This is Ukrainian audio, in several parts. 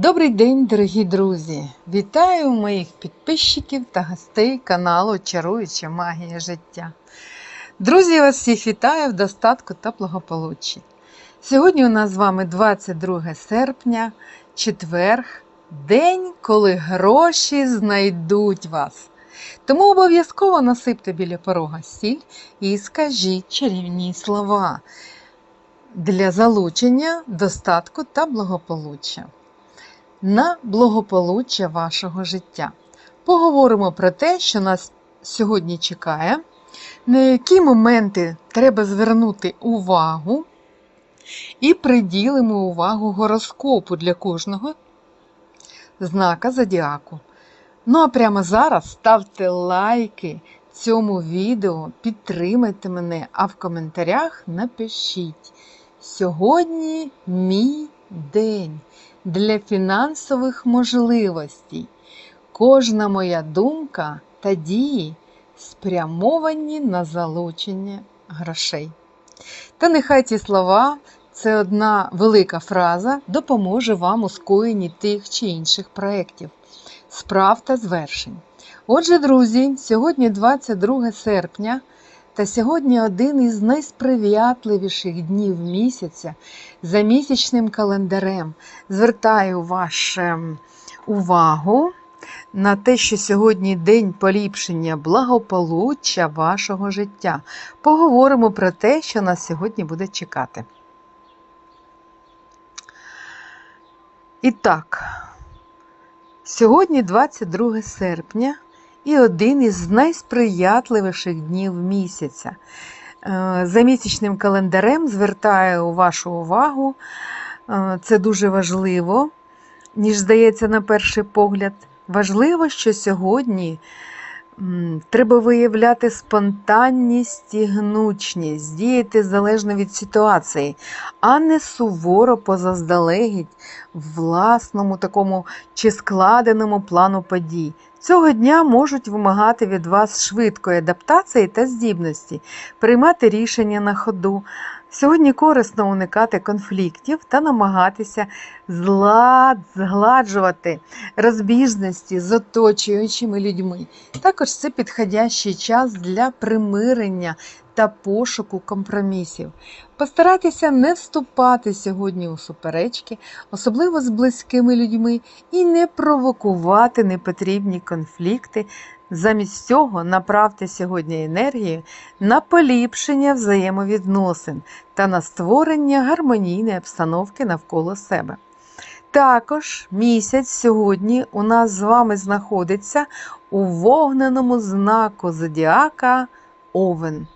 Добрий день, дорогі друзі! Вітаю моїх підписчиків та гостей каналу Чаруюча Магія життя. Друзі, я вас всіх вітаю в достатку та благополуччі. Сьогодні у нас з вами 22 серпня, четверг, день, коли гроші знайдуть вас. Тому обов'язково насипте біля порога сіль і скажіть чарівні слова для залучення достатку та благополуччя на благополуччя вашого життя. Поговоримо про те, що нас сьогодні чекає, на які моменти треба звернути увагу, і приділимо увагу гороскопу для кожного знака зодіаку. Ну а прямо зараз ставте лайки цьому відео, підтримайте мене, а в коментарях напишіть. Сьогодні мій день для фінансових можливостей. Кожна моя думка та дії спрямовані на залучення грошей. Та нехай ці слова, це одна велика фраза, допоможе вам у скоєнні тих чи інших проєктів, справ та звершень. Отже, друзі, сьогодні 22 серпня. Та сьогодні один із найсприятливіших днів місяця за місячним календарем. Звертаю вашу увагу на те, що сьогодні день поліпшення благополуччя вашого життя. Поговоримо про те, що нас сьогодні буде чекати. І так, сьогодні 22 серпня і один із найсприятливіших днів місяця. Е, за місячним календарем звертаю вашу увагу, е, це дуже важливо, ніж здається, на перший погляд. Важливо, що сьогодні треба виявляти спонтанність і гнучність, діяти залежно від ситуації, а не суворо позаздалегідь власному такому чи складеному плану подій. Цього дня можуть вимагати від вас швидкої адаптації та здібності, приймати рішення на ходу. Сьогодні корисно уникати конфліктів та намагатися згладжувати розбіжності з оточуючими людьми. Також це підходящий час для примирення та пошуку компромісів. Постарайтеся не вступати сьогодні у суперечки, особливо з близькими людьми, і не провокувати непотрібні конфлікти. Замість цього направте сьогодні енергію на поліпшення взаємовідносин та на створення гармонійної обстановки навколо себе. Також місяць сьогодні у нас з вами знаходиться у вогненому знаку зодіака Овен.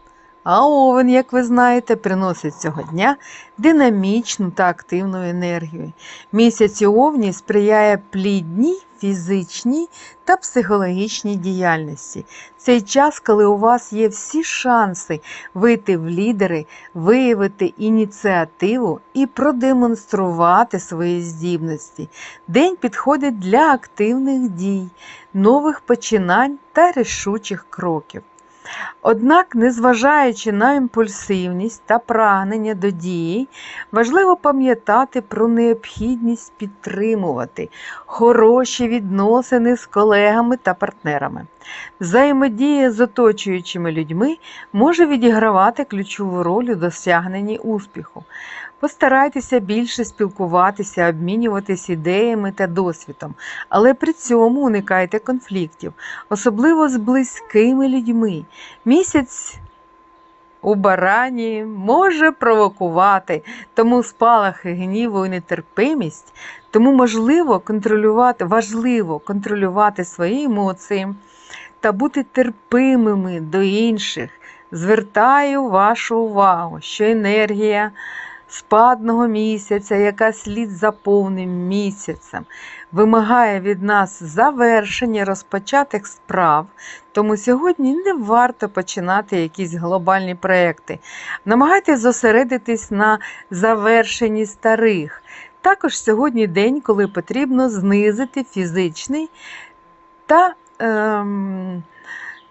А овен, як ви знаєте, приносить цього дня динамічну та активну енергію. Місяць у овні сприяє плідній, фізичній та психологічній діяльності. Цей час, коли у вас є всі шанси вийти в лідери, виявити ініціативу і продемонструвати свої здібності. День підходить для активних дій, нових починань та рішучих кроків. Однак, незважаючи на імпульсивність та прагнення до дії, важливо пам'ятати про необхідність підтримувати хороші відносини з колегами та партнерами. Взаємодія з оточуючими людьми може відігравати ключову роль у досягненні успіху. Постарайтеся більше спілкуватися, обмінюватись ідеями та досвідом, але при цьому уникайте конфліктів, особливо з близькими людьми. Місяць у барані може провокувати, тому спалахи гніву і нетерпимість, тому можливо контролювати, важливо контролювати свої емоції та бути терпимими до інших. Звертаю вашу увагу, що енергія спадного місяця, яка слід за повним місяцем, вимагає від нас завершення розпочатих справ, тому сьогодні не варто починати якісь глобальні проекти. Намагайтесь зосередитись на завершенні старих. Також сьогодні день, коли потрібно знизити фізичний та ем,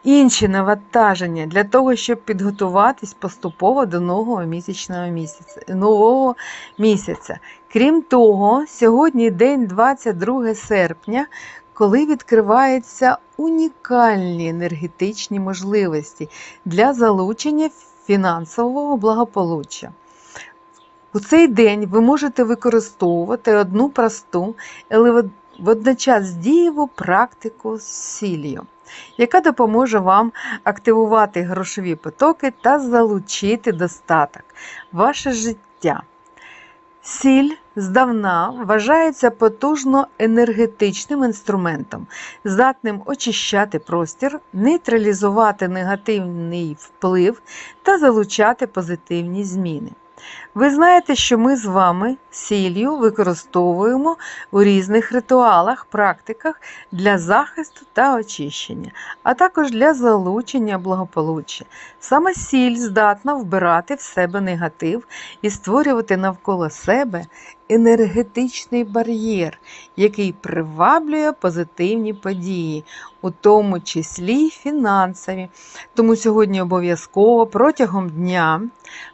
інші навантаження для того, щоб підготуватись поступово до нового місячного місяця. Нового місяця. Крім того, сьогодні день 22 серпня, коли відкриваються унікальні енергетичні можливості для залучення фінансового благополуччя. У цей день ви можете використовувати одну просту, але водночас дієву практику з сіллю, яка допоможе вам активувати грошові потоки та залучити достаток ваше життя. Сіль здавна вважається потужно енергетичним інструментом, здатним очищати простір, нейтралізувати негативний вплив та залучати позитивні зміни. Ви знаєте, що ми з вами сілью використовуємо у різних ритуалах, практиках для захисту та очищення, а також для залучення благополуччя. Саме сіль здатна вбирати в себе негатив і створювати навколо себе енергетичний бар'єр, який приваблює позитивні події, у тому числі фінансові. Тому сьогодні обов'язково протягом дня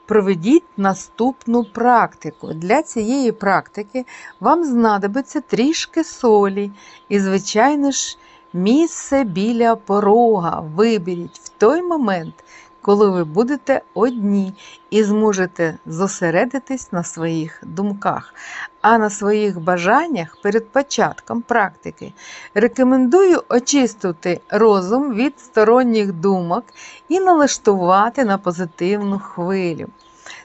проведіть наступну практику. Для цієї практики вам знадобиться трішки солі і, звичайно ж, місце біля порога. Виберіть в той момент, коли ви будете одні і зможете зосередитись на своїх думках, а на своїх бажаннях перед початком практики. Рекомендую очистити розум від сторонніх думок і налаштувати на позитивну хвилю.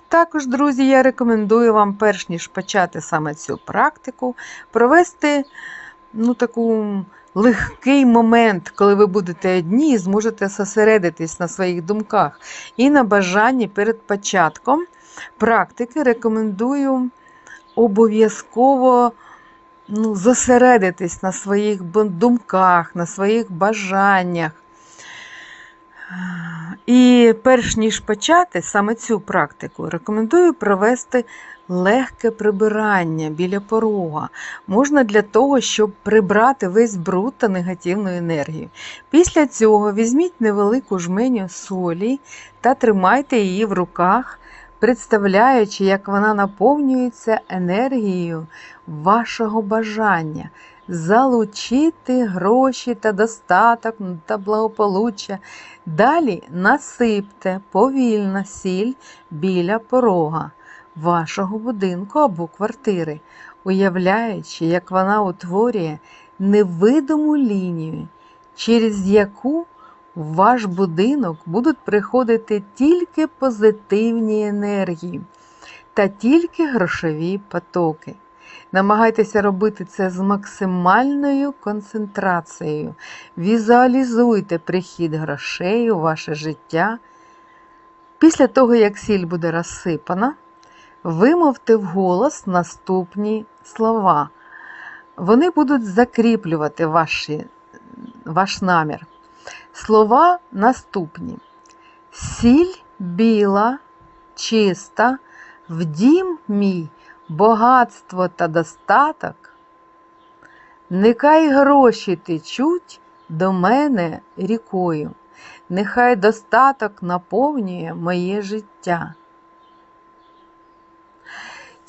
Також, друзі, я рекомендую вам, перш ніж почати саме цю практику, провести ну, таку легкий момент, коли ви будете одні і зможете зосередитись на своїх думках. І на бажанні перед початком практики рекомендую обов'язково ну, зосередитись на своїх думках, на своїх бажаннях. І перш ніж почати саме цю практику, рекомендую провести легке прибирання біля порога. Можна для того, щоб прибрати весь бруд та негативну енергію. Після цього візьміть невелику жменю солі та тримайте її в руках, представляючи, як вона наповнюється енергією вашого бажання. Залучити гроші та достаток та благополуччя. Далі насипте повільно сіль біля порога вашого будинку або квартири, уявляючи, як вона утворює невидиму лінію, через яку в ваш будинок будуть приходити тільки позитивні енергії та тільки грошові потоки. Намагайтеся робити це з максимальною концентрацією. Візуалізуйте прихід грошей у ваше життя. Після того, як сіль буде розсипана, Вимовте вголос наступні слова. Вони будуть закріплювати ваші, ваш намір. Слова наступні: сіль біла, чиста, в дім мій, багатство та достаток. Нехай гроші течуть до мене рікою, нехай достаток наповнює моє життя.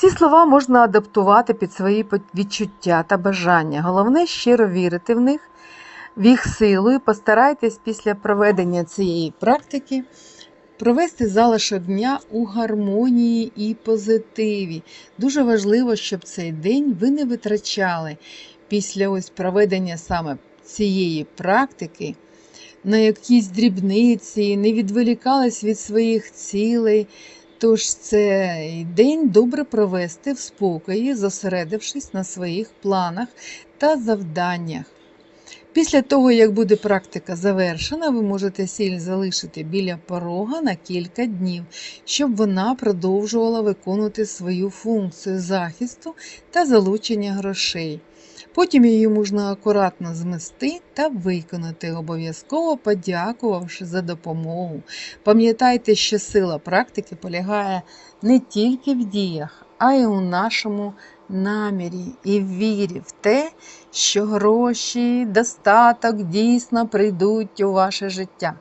Ці слова можна адаптувати під свої відчуття та бажання. Головне щиро вірити в них, в їх силу і постарайтесь після проведення цієї практики провести залишок дня у гармонії і позитиві. Дуже важливо, щоб цей день ви не витрачали після ось проведення саме цієї практики. На якісь дрібниці, не відволікались від своїх цілей, Тож цей день добре провести в спокої, зосередившись на своїх планах та завданнях. Після того, як буде практика завершена, ви можете сіль залишити біля порога на кілька днів, щоб вона продовжувала виконувати свою функцію захисту та залучення грошей. Потім її можна акуратно змести та виконати, обов'язково подякувавши за допомогу. Пам'ятайте, що сила практики полягає не тільки в діях, а й у нашому намірі і вірі в те, що гроші, достаток дійсно прийдуть у ваше життя.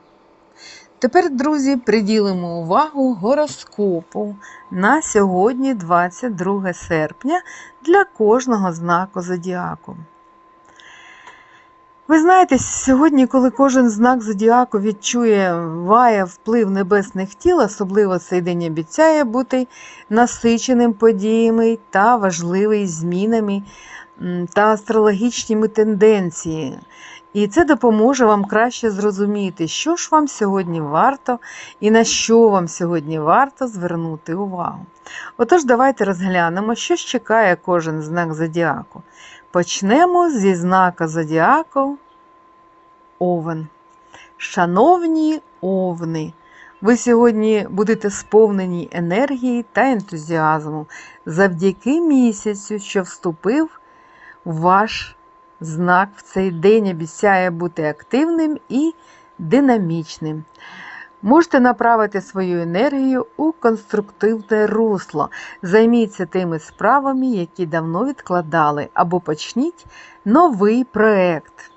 Тепер, друзі, приділимо увагу гороскопу на сьогодні, 22 серпня, для кожного знаку зодіаку. Ви знаєте, сьогодні, коли кожен знак зодіаку відчує ває вплив небесних тіл, особливо цей день обіцяє бути насиченим подіями та важливий змінами та астрологічними тенденціями. І це допоможе вам краще зрозуміти, що ж вам сьогодні варто і на що вам сьогодні варто звернути увагу. Отож, давайте розглянемо, що ж чекає кожен знак зодіаку. Почнемо зі знака зодіаку Овен. Шановні овни, ви сьогодні будете сповнені енергії та ентузіазму завдяки місяцю, що вступив в ваш знак в цей день обіцяє бути активним і динамічним. Можете направити свою енергію у конструктивне русло. Займіться тими справами, які давно відкладали, або почніть новий проект.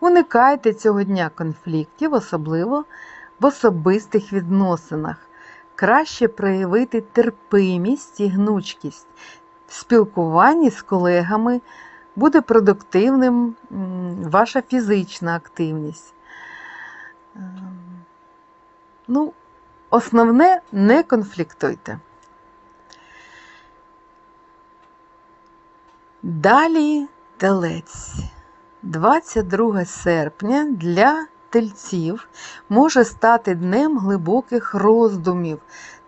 Уникайте цього дня конфліктів, особливо в особистих відносинах. Краще проявити терпимість і гнучкість в спілкуванні з колегами буде продуктивним ваша фізична активність. Ем, ну, Основне не конфліктуйте. Далі телець. 22 серпня для тельців може стати днем глибоких роздумів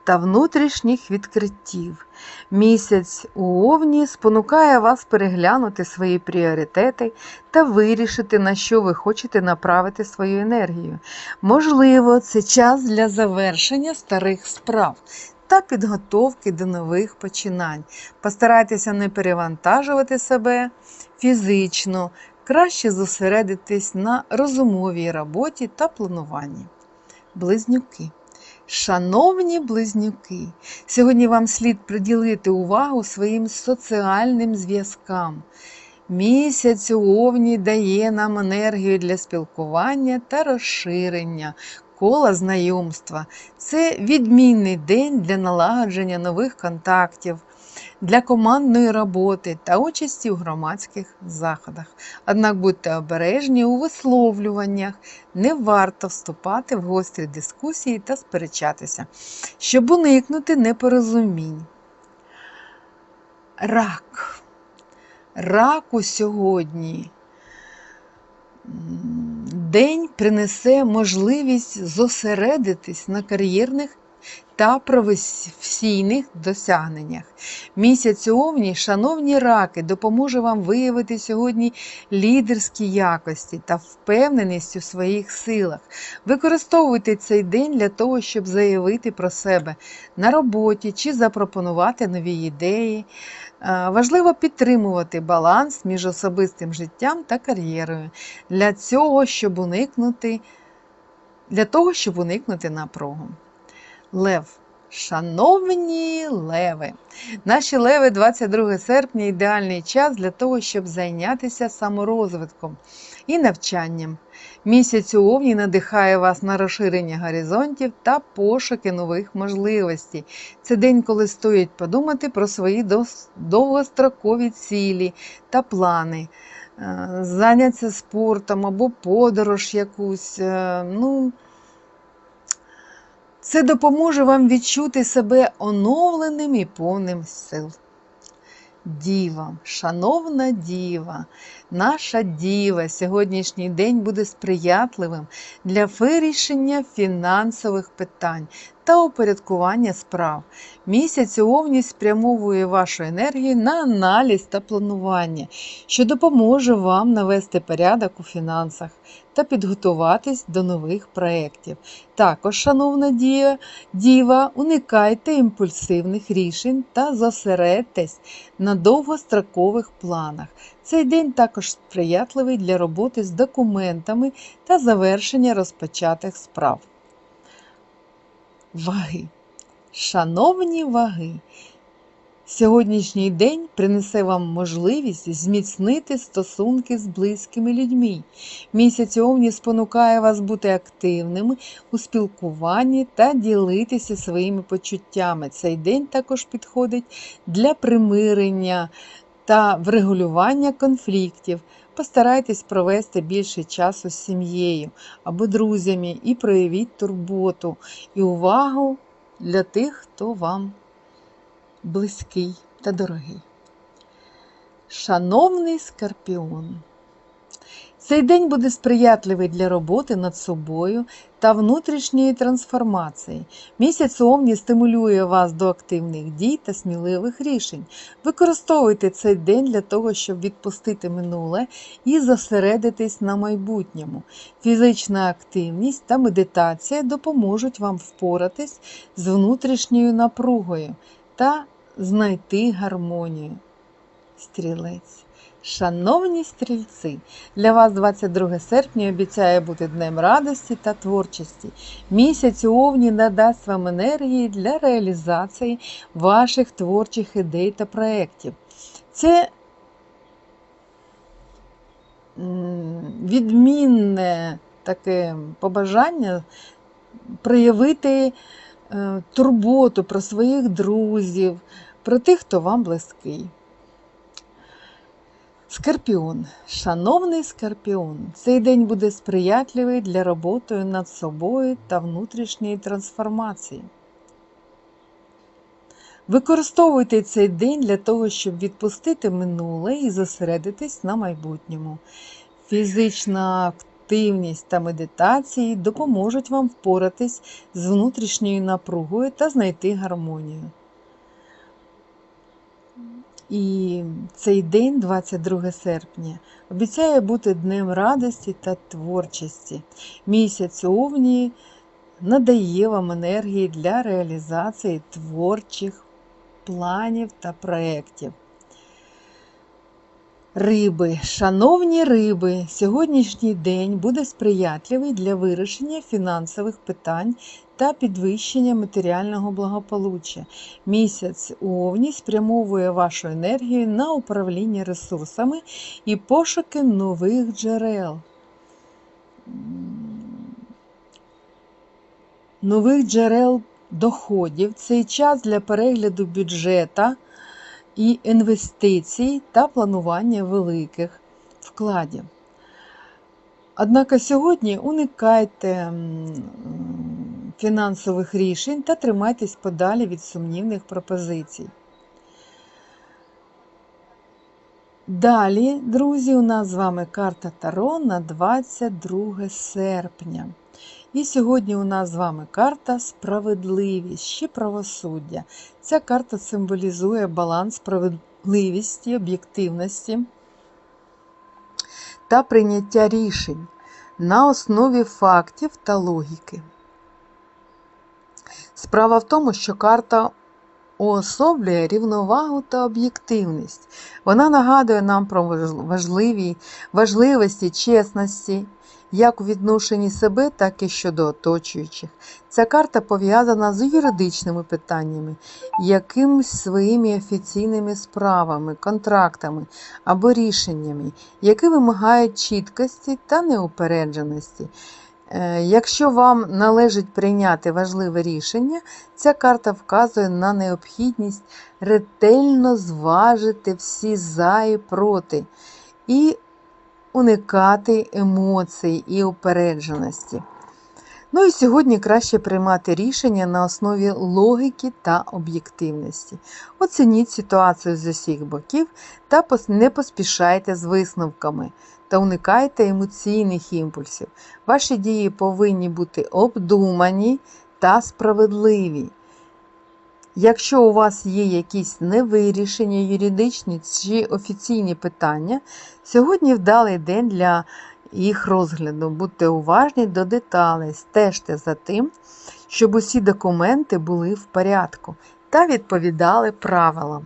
та внутрішніх відкриттів. Місяць у Овні спонукає вас переглянути свої пріоритети та вирішити, на що ви хочете направити свою енергію. Можливо, це час для завершення старих справ. Та підготовки до нових починань. Постарайтеся не перевантажувати себе фізично, краще зосередитись на розумовій роботі та плануванні. Близнюки. Шановні близнюки, сьогодні вам слід приділити увагу своїм соціальним зв'язкам. Місяць у Овні дає нам енергію для спілкування та розширення кола знайомства. Це відмінний день для налагодження нових контактів, для командної роботи та участі у громадських заходах. Однак будьте обережні у висловлюваннях, не варто вступати в гострі дискусії та сперечатися, щоб уникнути непорозумінь. Рак. Раку сьогодні. День принесе можливість зосередитись на кар'єрних та професійних досягненнях. Місяць овні, шановні раки, допоможе вам виявити сьогодні лідерські якості та впевненість у своїх силах. Використовуйте цей день для того, щоб заявити про себе на роботі чи запропонувати нові ідеї. Важливо підтримувати баланс між особистим життям та кар'єрою для цього, щоб уникнути для того, щоб уникнути напругу. Лев. Шановні леви! Наші леви 22 серпня ідеальний час для того, щоб зайнятися саморозвитком і навчанням. Місяць у Овні надихає вас на розширення горизонтів та пошуки нових можливостей. Це день, коли стоїть подумати про свої довгострокові цілі та плани, е, зайнятися спортом або подорож якусь. Е, ну, це допоможе вам відчути себе оновленим і повним сил. Діва, шановна діва, наша діва сьогоднішній день буде сприятливим для вирішення фінансових питань та упорядкування справ. Місяць овні спрямовує вашу енергію на аналіз та планування, що допоможе вам навести порядок у фінансах та підготуватись до нових проєктів. Також, шановна дія, діва, уникайте імпульсивних рішень та зосередьтесь на довгострокових планах. Цей день також сприятливий для роботи з документами та завершення розпочатих справ. Ваги. Шановні ваги, Сьогоднішній день принесе вам можливість зміцнити стосунки з близькими людьми. Місяць Овні спонукає вас бути активними у спілкуванні та ділитися своїми почуттями. Цей день також підходить для примирення та врегулювання конфліктів. Постарайтесь провести більше часу з сім'єю або друзями і проявіть турботу і увагу для тих, хто вам близький та дорогий. Шановний Скорпіон, цей день буде сприятливий для роботи над собою та внутрішньої трансформації. Місяць Овні стимулює вас до активних дій та сміливих рішень. Використовуйте цей день для того, щоб відпустити минуле і зосередитись на майбутньому. Фізична активність та медитація допоможуть вам впоратись з внутрішньою напругою та знайти гармонію. Стрілець. Шановні стрільці, для вас 22 серпня обіцяє бути днем радості та творчості. Місяць Овні надасть вам енергії для реалізації ваших творчих ідей та проєктів. Це відмінне таке побажання проявити е, турботу про своїх друзів, про тих, хто вам близький. Скорпіон. Шановний Скорпіон, цей день буде сприятливий для роботи над собою та внутрішньої трансформації. Використовуйте цей день для того, щоб відпустити минуле і зосередитись на майбутньому. Фізична активність та медитації допоможуть вам впоратись з внутрішньою напругою та знайти гармонію. І цей день, 22 серпня, обіцяє бути днем радості та творчості. Місяць Овні надає вам енергії для реалізації творчих планів та проєктів. Риби, шановні риби, сьогоднішній день буде сприятливий для вирішення фінансових питань та підвищення матеріального благополуччя. Місяць у Овні спрямовує вашу енергію на управління ресурсами і пошуки нових джерел. Нових джерел доходів. Цей час для перегляду бюджета і інвестицій та планування великих вкладів. Однак сьогодні уникайте фінансових рішень та тримайтесь подалі від сумнівних пропозицій. Далі, друзі, у нас з вами карта Таро на 22 серпня. І сьогодні у нас з вами карта справедливість чи правосуддя. Ця карта символізує баланс справедливості, об'єктивності та прийняття рішень на основі фактів та логіки. Справа в тому, що карта уособлює рівновагу та об'єктивність. Вона нагадує нам про важливі, важливості чесності, як у відношенні себе, так і щодо оточуючих. Ця карта пов'язана з юридичними питаннями, якимись своїми офіційними справами, контрактами або рішеннями, які вимагають чіткості та неупередженості. Е, Якщо вам належить прийняти важливе рішення, ця карта вказує на необхідність ретельно зважити всі за і проти і уникати емоцій і упередженості. Ну і сьогодні краще приймати рішення на основі логіки та об'єктивності. Оцініть ситуацію з усіх боків та не поспішайте з висновками та уникайте емоційних імпульсів. Ваші дії повинні бути обдумані та справедливі. Якщо у вас є якісь невирішені юридичні чи офіційні питання, сьогодні вдалий день для їх розгляду. Будьте уважні до деталей, стежте за тим, щоб усі документи були в порядку та відповідали правилам.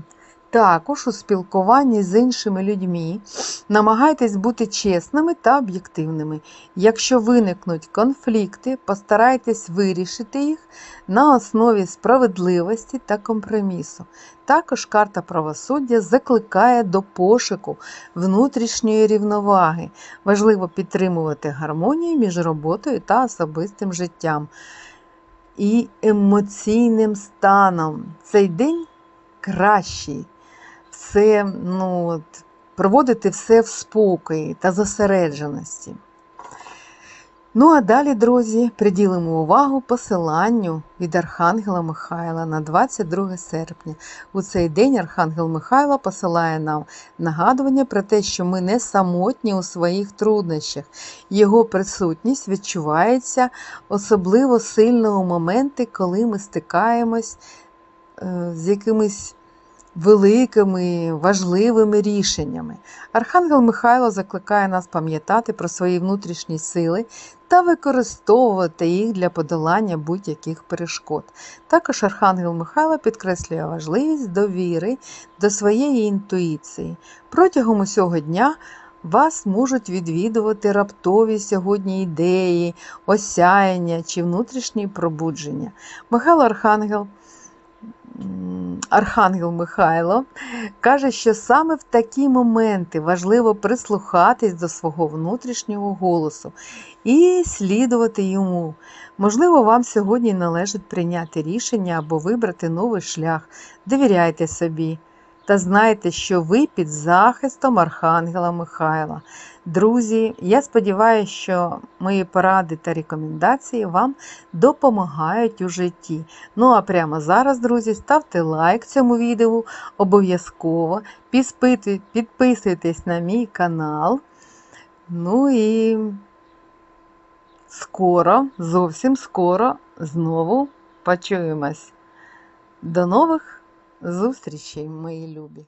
Також у спілкуванні з іншими людьми намагайтесь бути чесними та об'єктивними. Якщо виникнуть конфлікти, постарайтесь вирішити їх на основі справедливості та компромісу. Також карта правосуддя закликає до пошуку внутрішньої рівноваги. Важливо підтримувати гармонію між роботою та особистим життям і емоційним станом. Цей день кращий. Все, ну, от, проводити все в спокої та зосередженості. Ну а далі, друзі, приділимо увагу посиланню від Архангела Михайла на 22 серпня. У цей день Архангел Михайло посилає нам нагадування про те, що ми не самотні у своїх труднощах. Його присутність відчувається особливо сильно у моменти, коли ми стикаємось е, з якимись великими, важливими рішеннями. Архангел Михайло закликає нас пам'ятати про свої внутрішні сили та використовувати їх для подолання будь-яких перешкод. Також Архангел Михайло підкреслює важливість довіри до своєї інтуїції. Протягом усього дня вас можуть відвідувати раптові сьогодні ідеї, осяяння чи внутрішні пробудження. Михайло Архангел Архангел Михайло каже, що саме в такі моменти важливо прислухатись до свого внутрішнього голосу і слідувати йому. Можливо, вам сьогодні належить прийняти рішення або вибрати новий шлях. Довіряйте собі та знайте, що ви під захистом Архангела Михайла. Друзі, я сподіваюся, що мої поради та рекомендації вам допомагають у житті. Ну а прямо зараз, друзі, ставте лайк цьому відео обов'язково, підписуйтесь на мій канал. Ну і скоро, зовсім скоро знову почуємось. До нових зустрічей, мої любі!